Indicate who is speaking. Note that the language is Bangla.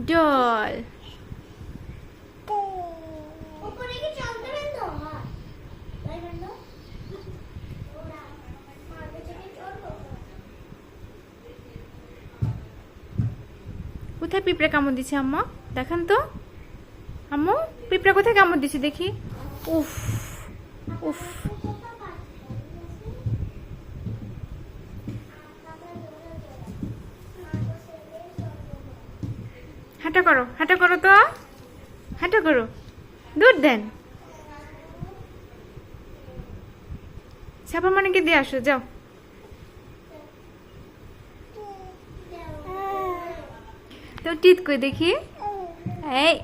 Speaker 1: বেন্দো
Speaker 2: কোথায় পিঁপড়ে কামড় দিছে আম্মা? দেখান তো। আম্মু, পিঁপড়া কোথায় কামড় দিছে দেখি। উফ উফ। হাঁটা করো হাঁটা করো তো। হাঁটা করো। দূর দেন। ছাপা কি দিয়ে আসো, যাও। তো টিত কই দেখি। এই